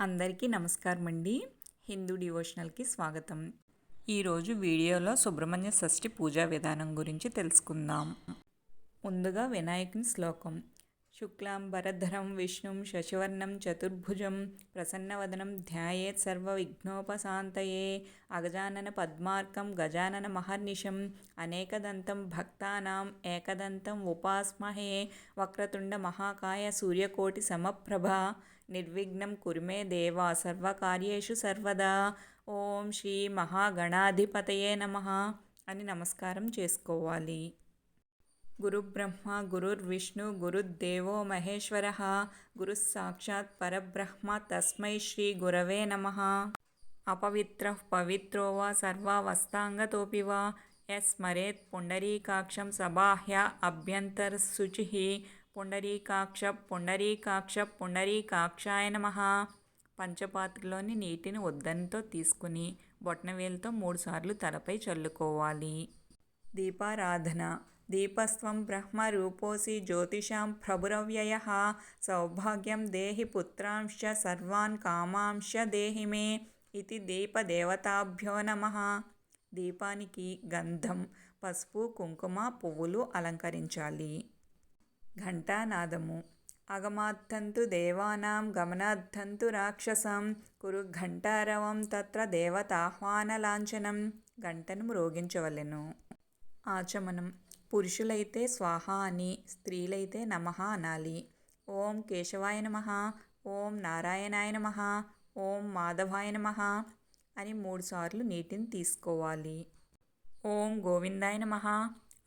అందరికీ నమస్కారం అండి హిందూ డివోషనల్కి స్వాగతం. ఈరోజు వీడియోలో సుబ్రహ్మణ్య షష్ఠి పూజా విధానం గురించి తెలుసుకుందాం. ముందుగా వినాయకుని శ్లోకం. శుక్లాంబరధరం విష్ణుం శశివర్ణం చతుర్భుజం ప్రసన్నవదనం ధ్యాయేత్ సర్వవిఘ్నోపశాంతయే అగజానన పద్మార్కం గజానన మహర్నిషం అనేకదంతం భక్తానాం ఏకదంతం ఉపాస్మహే వక్రతుండ మహాకాయ సూర్యకోటి సమప్రభ నిర్విఘ్నం కురుమే దేవా సర్వకార్యేషు సర్వదా. ఓం శ్రీ మహాగణాధిపతయే నమ అని నమస్కారం చేసుకోవాలి. గురుబ్రహ్మ గురుర్విష్ణు గురుర్దేవో మహేశ్వర. గురుస్సాక్షాత్ పరబ్రహ్మ తస్మై శ్రీ గురవే నమ. అపవిత్ర పవిత్రో వా సర్వావస్థాంగతోపి వా. ఎస్మరేత్ పుండరీకాక్షం సబాహ్య అభ్యంతరశుచి పుండరీకాక్ష పుండరీకాక్ష పుండరీకాక్షాయ నమ. పంచపాత్రలోని నీటిని ఉద్దనితో తీసుకుని బొట్నవేలుతో మూడుసార్లు తలపై చల్లుకోవాలి. దీపారాధన. దీపస్థం బ్రహ్మ రూపోసి జ్యోతిషాం ప్రభురవ్యయ. సౌభాగ్యం దేహి పుత్రాంశ సర్వాన్ కామాంశ దేహి మే ఇది దీపదేవతాభ్యో నమ. దీపానికి గంధం పసుపు కుంకుమ పువ్వులు అలంకరించాలి. ఘంటానాదము. అగమార్థంతు దేవానాం గమనార్థంతు రాక్షసం. కురు ఘంటారవం తత్ర దేవతాహ్వానలాంఛనం. గంటను మ్రోగించవలెను ఆచమనం. పురుషులైతే స్వాహ అని స్త్రీలైతే నమ అనాలి. ఓం కేశవాయ నమ ఓం నారాయణాయ నమ ఓం మాధవాయ నమ అని మూడుసార్లు నీటిని తీసుకోవాలి. ఓం గోవిందాయ నమ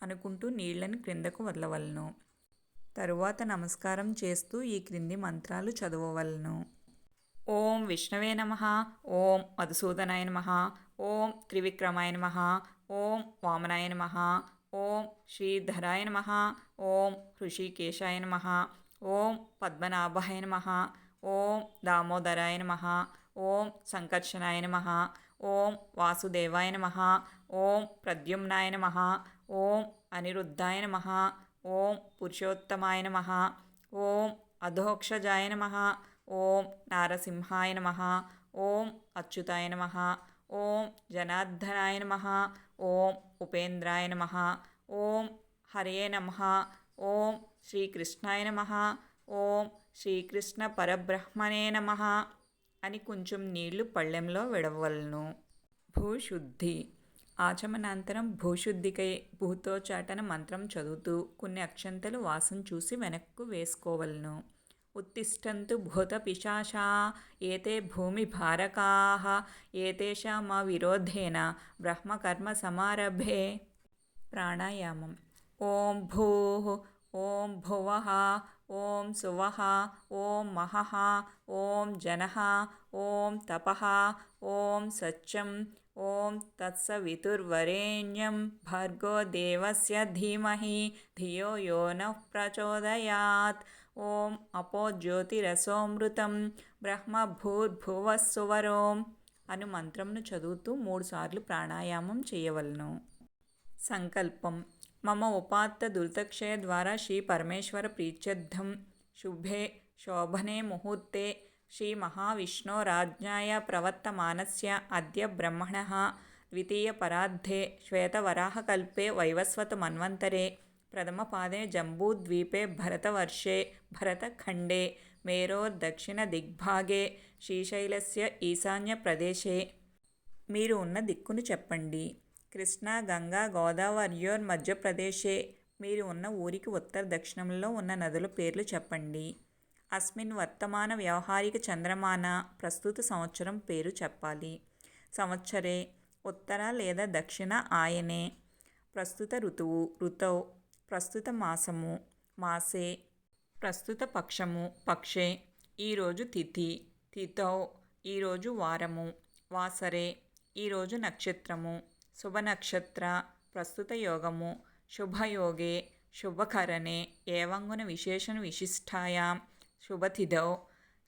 అనుకుంటూ నీళ్ళను క్రిందకు వదలవలను. తరువాత నమస్కారం చేస్తూ ఈ క్రింది మంత్రాలు చదవవలను ఓం విష్ణవే నమ ఓం మధుసూదనాయ నమ ఓం త్రివిక్రమాయ నమ ఓం వామనాయ నమ ఓం శ్రీధరాయ నమ ఓం హృషికేశాయ నమ ఓం పద్మనాభాయ నమ ఓం దామోదరాయ నమ ఓం సంకర్షణాయ నమ ఓం వాసుదేవాయ నమ ఓం ప్రద్యుమ్నాయ నమ ఓం అనిరుద్ధాయ నమ ఓం పురుషోత్తమాయ నమ. ఓం అధోక్షజాయ నమ. ఓం నారసింహాయ నమ. ఓం అచ్యుతాయ నమ. ఓం జనార్దనాయ నమ. ఓం ఉపేంద్రాయ నమ. ఓం హరే నమ. ఓం శ్రీకృష్ణాయ నమ. ఓం శ్రీకృష్ణ పరబ్రహ్మణే నమ అని కొంచెం నీళ్ళు పళ్ళెంలో విడవలను. భూశుద్ధి. ఆచమనాంతరం భూశుద్ధికై భూతో చాటన మంత్రం చదువుతూ కొన్ని అక్షంతలు వాసం చూసి వెనక్కు వేసుకోవలను. ఉత్తిష్టంతు భూత పిశాచా ఏతే భూమి భారకా ఏతేషా మా విరోధేన బ్రహ్మకర్మ సమారభే. ప్రాణాయామం. ఓం భూ ఓం భువ ఓం సువహ ఓం మహహ ఓం జన ఓం తపహ ఓం సత్యం ఓం తత్సవితుర్వరేణ్యం. భర్గో దేవస్య ధీమహి ధియో యో నః ప్రచోదయాత్. ఓం అపో జ్యోతిరసోమృతం బ్రహ్మ భూర్భువస్సువరోం అను మంత్రంను చదువుతూ మూడుసార్లు ప్రాణాయామం చేయవలను. సంకల్పం. మమ ఉపాత్త దురితక్షయ ద్వారా శ్రీ పరమేశ్వర ప్రీత్యర్థం. శుభే శోభనే ముహూర్తే. శ్రీ మహావిష్ణోరాజ్ఞాయ ప్రవర్తమానస్య అద్య బ్రహ్మణ. ద్వితీయపరాద్ధే శ్వేతవరాహకల్పే వైవస్వతమన్వంతరే ప్రథమపాదే జంబూద్వీపే భరతవర్షే భరతఖండే మేరోర్దక్షిణదిగ్భాగే శ్రీశైలస్య ఈశాన్యప్రదేశే మీరు ఉన్న దిక్కును చెప్పండి. కృష్ణా గంగా గోదావరియోర్ మధ్యప్రదేశే. మీరు ఉన్న ఊరికి ఉత్తర దక్షిణంలో ఉన్న నదుల పేర్లు చెప్పండి. అస్మిన్ వర్తమాన వ్యవహారిక చంద్రమాన ప్రస్తుత సంవత్సరం పేరు చెప్పాలి. సంవత్సరే ఉత్తర లేదా దక్షిణ ఆయనే. ప్రస్తుత ఋతువు ఋతౌ ప్రస్తుత మాసము మాసే. ప్రస్తుత పక్షము పక్షే. ఈరోజు తిథి తిథౌ. ఈరోజు వారము వాసరే. ఈరోజు నక్షత్రము. శుభనక్షత్ర ప్రస్తుత యోగము శుభయోగే శుభకరణే ఏవంగున విశేషణ విశిష్టాయాం శుభతిథౌ.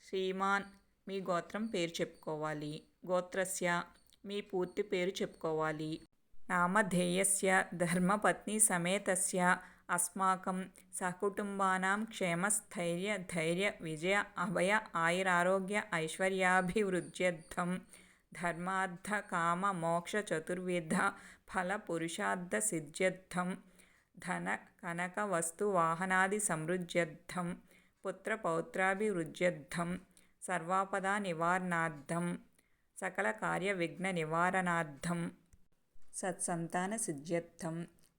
శ్రీమాన్ మీ గోత్రం పేరు చెప్పుకోవాలి. గోత్రస్య మీ పూర్తి పేరు చెప్పుకోవాలి. నామధేయస్య ధర్మపత్ని సమేతస్య అస్మాకం సకుటుంబానాం క్షేమస్థైర్య ధైర్య విజయ అభయ ఆయురారోగ్య ఐశ్వర్యాభివృద్ధ్యర్థం. ధర్మార్థ కామ మోక్ష చతుర్విధ ఫల పురుషార్థ సిద్ధ్యర్థం ధన కనక వస్తు వాహనాది సమృద్ధ్యర్థం పుత్ర పౌత్రాభివృద్ధ్యర్థం సర్వాపదా నివారణార్థం సకల కార్య విఘ్న నివారణార్థం సత్సంతాన సిద్ధ్యర్థం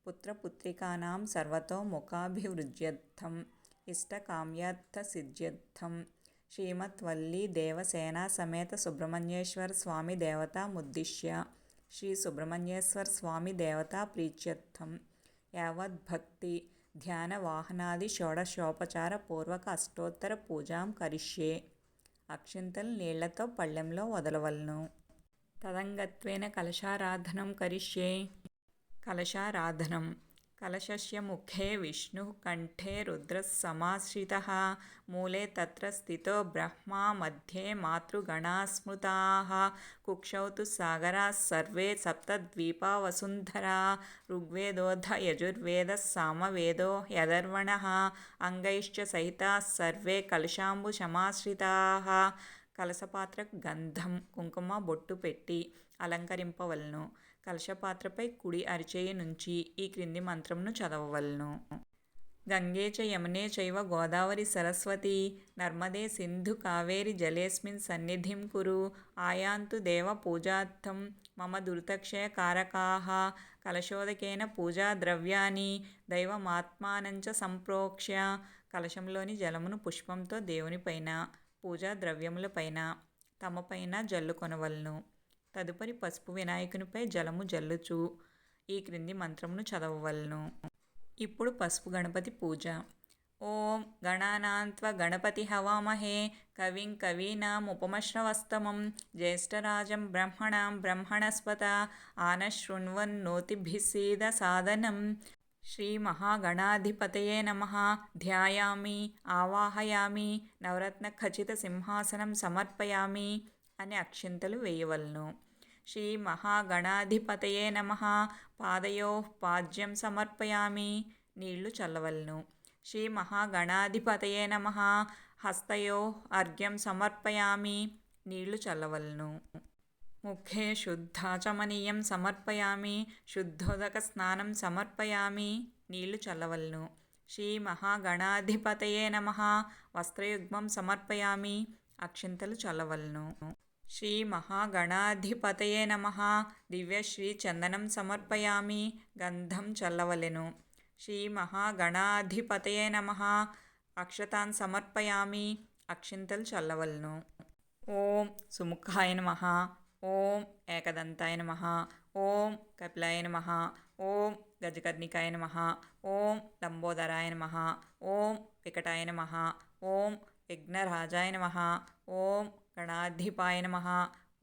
పుత్రపుత్రికానాం సర్వతో ముఖాభివృద్ధ్యర్థం ఇష్టకామ్యార్థ సిద్ధ్యర్థం శ్రీమత్వల్లి దేవసేన సమేత సుబ్రహ్మణ్యేశ్వర స్వామి దేవత ముద్దిశ్య శ్రీ సుబ్రహ్మణ్యేశ్వర స్వామి దేవతా ప్రీత్యర్థం. యావద్భక్తి ధ్యాన వాహనాది షోడశోపచార పూర్వక అష్టోత్తర పూజాం కరిష్యే. అక్షింతలు నీళ్ళతో పళ్ళెంలో వదలవలను. తదంగత్వేన కలశారాధనం కరిష్యే. కలశారాధనం. కలశస్య ముఖే విష్ణు కంఠే రుద్రः సమాశ్రితः మూలే తత్ర స్థితో బ్రహ్మా మధ్యే మాతృగణాः స్మృతాः కుక్షౌ తు సాగరాः సర్వే సప్తద్వీపా వసుంధరా ఋగ్వేదోऽధ యజుర్వేదः సామవేదో యదర్వణः అంగైశ్చ సహితాः సర్వే కలశాంబుసమాశ్రితాः కలశపాత్ర గంధం కుంకుమ బొట్టు పెట్టి అలంకరింపవలను. కలశపాత్రపై కుడి అరిచేయి నుంచి ఈ క్రింది మంత్రంను చదవవలను. గంగే చ యమునే చైవ గోదావరి సరస్వతి. నర్మదే సింధు కావేరి జలేస్మిన్ సన్నిధిం కురు. ఆయాంతు దేవ పూజార్థం మమ దుర్తక్షయ దురితక్షయకారకాः కలశోదకేన పూజా ద్రవ్యాన్ని దైవమాత్మానంచ సంప్రోక్ష్య. కలశంలోని జలమును పుష్పంతో దేవునిపైన పూజా ద్రవ్యములపైన తమపైన జల్లుకొనవలను తదుపరి పసుపు వినాయకునిపై జలము జల్లుచు ఈ క్రింది మంత్రమును చదవవలను. ఇప్పుడు పసుపు గణపతి పూజ. ఓం గణానాంత్వ గణపతి హవామహే కవిం కవీనాముపమశ్రవస్తమం జ్యేష్ఠరాజం బ్రహ్మణాం బ్రహ్మణస్పత ఆనశృణ్వన్నోతిభిసీద సాధనం. శ్రీమహాగణాధిపతయే నమ. ధ్యాయామి ఆవాహయామి నవరత్న ఖచ్చిత సింహాసనం సమర్పయామి అని అక్షింతలు వేయవలను. శ్రీ మహాగణాధిపతయే నమ. పాదయో పాద్యం సమర్పయామి. నీళ్ళు చల్లవలను. శ్రీ మహాగణాధిపతయే నమ. హస్తయో అర్ఘ్యం సమర్పయామి. నీళ్ళు చల్లవలను. ముఖే శుద్ధాచమనీయం సమర్పయామి. శుద్ధోదక స్నానం సమర్పయామి. నీళ్ళు చల్లవలను. శ్రీ మహాగణాధిపతయే నమ. వస్త్రయుగ్మం సమర్పయామి. అక్షింతలు చల్లవలను. శ్రీ మహాగణాధిపతయే నమ. దివ్యశ్రీ చందనం సమర్పయామి. గంధం చల్లవలెను. శ్రీ మహాగణాధిపతయే నమ. అక్షతాన్ సమర్పయామి. అక్షింతలు చల్లవలను. ఓం సుముఖాయ నమ. ఓం ఏకదంతాయ నమ ఓం కపిలాయ నమ ఓం గజకర్ణికాయ నమ ఓం లంబోదరాయ నమ ఓం వికటాయ నమ ఓం విఘ్నరాజాయ నమ ఓం గణాధిపాయ నమ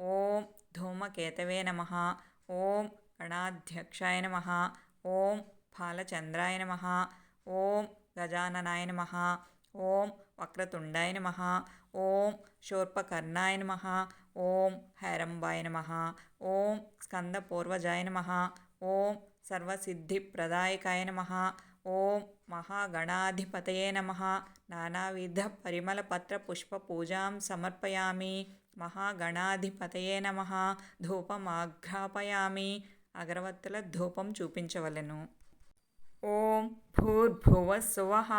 ఓం ధూమకేతవే నమ ఓం గణాధ్యక్షాయ నమ ఓం ఫాలచంద్రాయ నమ ఓం గజాననాయ నమ ఓం వక్రతుండాయ నమ ఓం శూర్పకర్ణాయ నమ ఓం హైరంబాయ నమ. ఓం స్కంద పూర్వజాయ నమ. ఓం సర్వసిద్ధిప్రదాయకాయ నమ. ఓం మహాగణాధిపతయే నమ. నానావిధ పరిమళపత్ర పుష్పపూజాం సమర్పయామి. మహాగణాధిపతయే నమ. ధూపమాఘ్రాపయామి. అగరవత్తుల ధూపం చూపించవలను. ఓం భూర్భువ భూర్భువస్సువః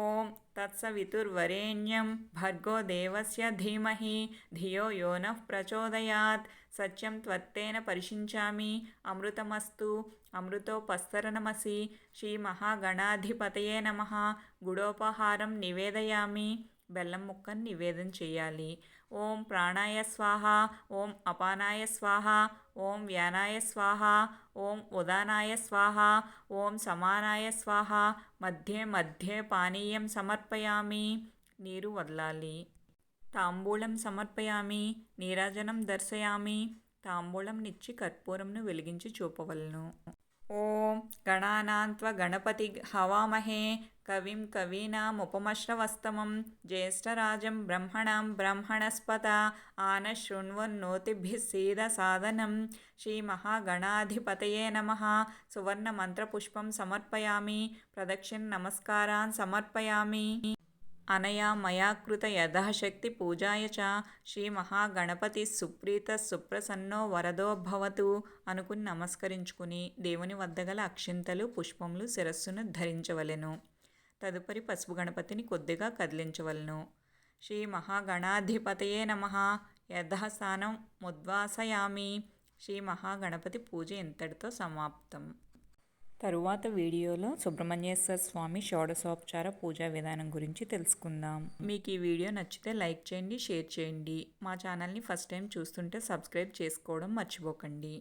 ఓం తత్సవితుర్వరేణ్యం భర్గో దేవస్య ధీమహి ధియో యో ప్రచోదయాత్ సత్యం త్వత్తేన పరిశించామి అమృతమస్తు అమృతోపస్తరణమసి శ్రీమహాగణాధిపతయే నమ గుడోపహారం నివేదయామి బెల్లం ముక్కను నివేదన చేయాలి. ఓం ప్రాణాయ స్వాహ ఓం అపానాయ స్వాహ ఓం వ్యానాయ స్వాహ ఓం ఉదానాయ స్వాహ ఓం సమానాయ స్వాహ మధ్యే మధ్యే పానీయం సమర్పయామి నీరు వదలాలి. తాంబూలం సమర్పయామి నీరాజనం దర్శయామి తాంబూలం నిచ్చి కర్పూరంను వెలిగించి చూపవలను. ఓం గణానాన్త్వ గణపతి హవామహే కవిం కవీనాముపమశ్రవస్తమం జ్యేష్ఠరాజం బ్రహ్మణం బ్రహ్మణస్పత ఆన శృణ్వన్నోతిభిः సీదసాదనం. శ్రీమహాగణాధిపతయే నమ. సువర్ణమంత్రపుష్పం సమర్పయామి. ప్రదక్షిణ నమస్కారాన్ సమర్పయామి. అనయా మయా కృత యథాశక్తి పూజాయ చ శ్రీ మహాగణపతి సుప్రీత సుప్రసన్నో వరదో భవతు అనుకుని నమస్కరించుకుని దేవుని వద్ద గల అక్షింతలు పుష్పములు శిరస్సును ధరించవలెను. తదుపరి పసుపు గణపతిని కొద్దిగా కదిలించవలను. శ్రీ మహాగణాధిపతయే నమ. యథాస్థానం ముద్వాసయామి. శ్రీ మహాగణపతి పూజ ఇంతటితో సమాప్తం. తరువాత వీడియోలో సుబ్రహ్మణ్యేశ్వర స్వామి షోడశోపచార పూజా విధానం గురించి తెలుసుకుందాం. మీకు ఈ వీడియో నచ్చితే లైక్ చేయండి షేర్ చేయండి. మా ఛానల్ని ఫస్ట్ టైం చూస్తుంటే సబ్స్క్రైబ్ చేసుకోవడం మర్చిపోకండి.